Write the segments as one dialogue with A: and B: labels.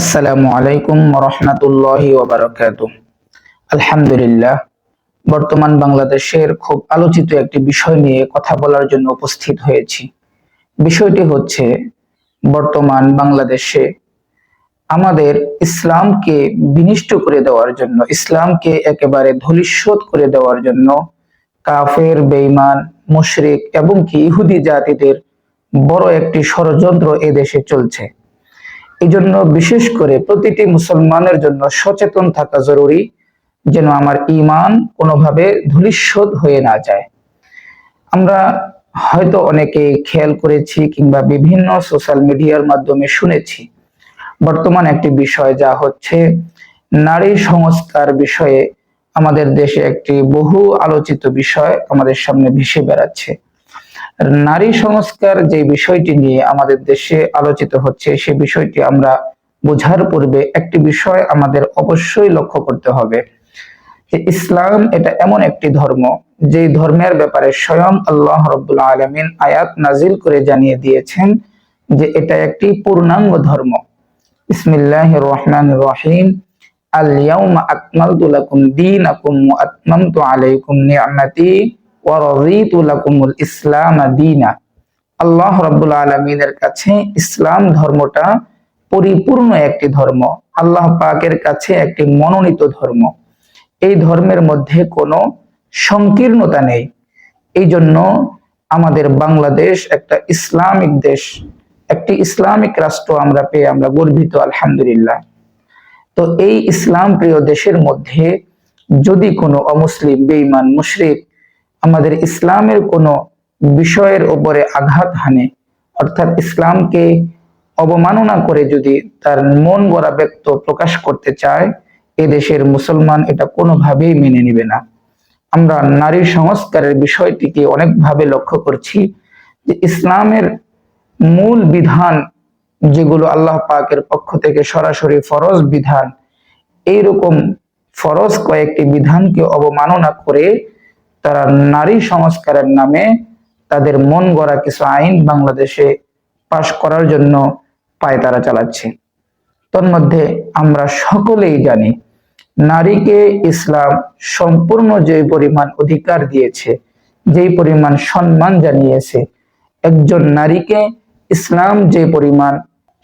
A: আসসালামু আলাইকুম রহমতুল্লাহ ওবরাকাত। আলহামদুলিল্লাহ, বর্তমান বাংলাদেশের খুব আলোচিত একটি বিষয় নিয়ে কথা বলার জন্য উপস্থিত হয়েছি। বিষয়টি হচ্ছে, বর্তমান বাংলাদেশে আমাদের ইসলামকে বিনিষ্ট করে দেওয়ার জন্য, ইসলামকে একেবারে ধলিস্বত করে দেওয়ার জন্য কাফের বেইমান মুশরিক এবং কি ইহুদি জাতিদের বড় একটি ষড়যন্ত্র এদেশে চলছে। এই জন্য বিশেষ করে প্রতিটি মুসলমানের জন্য সচেতন থাকা জরুরি যেন আমার ইমান কোনোভাবে ধূলিস্বদ হয়ে না যায়। আমরা হয়তো অনেকে খেয়াল করেছি কিংবা বিভিন্ন সোশ্যাল মিডিয়ার মাধ্যমে শুনেছি। বর্তমান একটি বিষয় যা হচ্ছে, নারী সংস্কার বিষয়ে আমাদের দেশে একটি বহু আলোচিত বিষয় আমাদের সামনে ভেসে বেড়াচ্ছে। নারী সংস্কার যে বিষয়টি নিয়ে আমাদের দেশে আলোচিত হচ্ছে, সে বিষয়টি আমরা বোঝার পূর্বে একটি বিষয় আমাদের অবশ্যই লক্ষ্য করতে হবে যে ইসলাম এটা এমন একটি ধর্ম যে ধর্মের ব্যাপারে স্বয়ং আল্লাহ রব্বুল আলমিন আয়াত নাজিল করে জানিয়ে দিয়েছেন যে এটা একটি পূর্ণাঙ্গ ধর্ম। ইসমিল্লাহ রহমান রহিম। আলিয়াউমা আকমালতু লাকুম দীনাকুম ওয়া আতমামতু আলাইকুম নি'মাতি ইসলাম দিনা। আল্লাহ রব্বুল আলমিনের কাছে ইসলাম ধর্মটা পরিপূর্ণ একটি ধর্ম। আল্লাহ পাকের কাছে একটি মনোনীত ধর্ম। এই ধর্মের মধ্যে কোনো সংকীর্ণতা নেই। এই জন্য আমাদের বাংলাদেশ একটা ইসলামিক দেশ। একটি ইসলামিক রাষ্ট্র আমরা পেয়ে আমরা গর্বিত, আলহামদুলিল্লাহ। তো এই ইসলাম প্রিয় দেশের মধ্যে যদি কোনো অমুসলিম বেইমান মুশরিক আমাদের ইসলামের কোনো বিষয়ের উপরে আঘাত হানে, অর্থাৎ ইসলামকে অবমাননা করে যদি তার মন গড়া ব্যক্ত প্রকাশ করতে চায়, এ দেশের মুসলমান এটা কোনোভাবেই মেনে নিবে না। আমরা নারী সংস্কারের বিষয়টিকে অনেকভাবে লক্ষ্য করছি যে ইসলামের মূল বিধান যেগুলো আল্লাহ পাকের পক্ষ থেকে সরাসরি ফরজ বিধান, এইরকম ফরজ কয়েকটি বিধানকে অবমাননা করে তারা নারী সংস্কারের নামে তাদের মন গড়া কিছু আইন বাংলাদেশে পাশ করার জন্য পায় তারা চালাচ্ছে। তন্মধ্যে আমরা সকলেই জানি, নারীকে ইসলাম সম্পূর্ণ যে পরিমাণ অধিকার দিয়েছে, যেই পরিমাণ সম্মান জানিয়েছে, একজন নারীকে ইসলাম যে পরিমাণ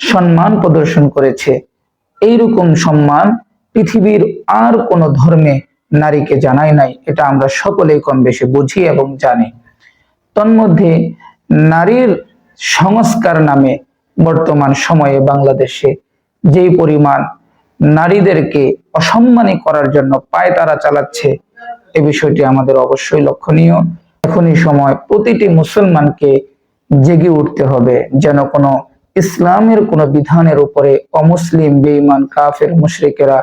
A: সম্মান প্রদর্শন করেছে, এইরকম সম্মান পৃথিবীর আর কোন ধর্মে নারীকে জানাই নাই, এটা আমরা সকলেই কম বেশি বুঝি এবং জানি। তন্মধ্যে নারীর সংস্কার নামে বর্তমান সময়ে বাংলাদেশে যেই পরিমাণ নারীদেরকে অসম্মানী করার জন্য পায় তারা চালাচ্ছে, এ বিষয়টি আমাদের অবশ্যই লক্ষণীয়। এখনই সময় প্রতিটি মুসলমানকে জেগে উঠতে হবে যেন কোনো ইসলামের কোনো বিধানের উপরে অমুসলিম বেইমান কাফের, মুশরিকেরা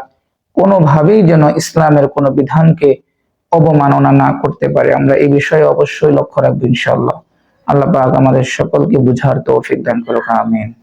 A: কোনোভাবেই যেন ইসলামের কোনো বিধানকে অবমাননা না করতে পারে। আমরা এই বিষয়ে অবশ্যই লক্ষ্য রাখব ইনশাল্লাহ আল্লাহ পাক আমাদের সকলকে বুঝার তৌফিক দান করুক, আমিন।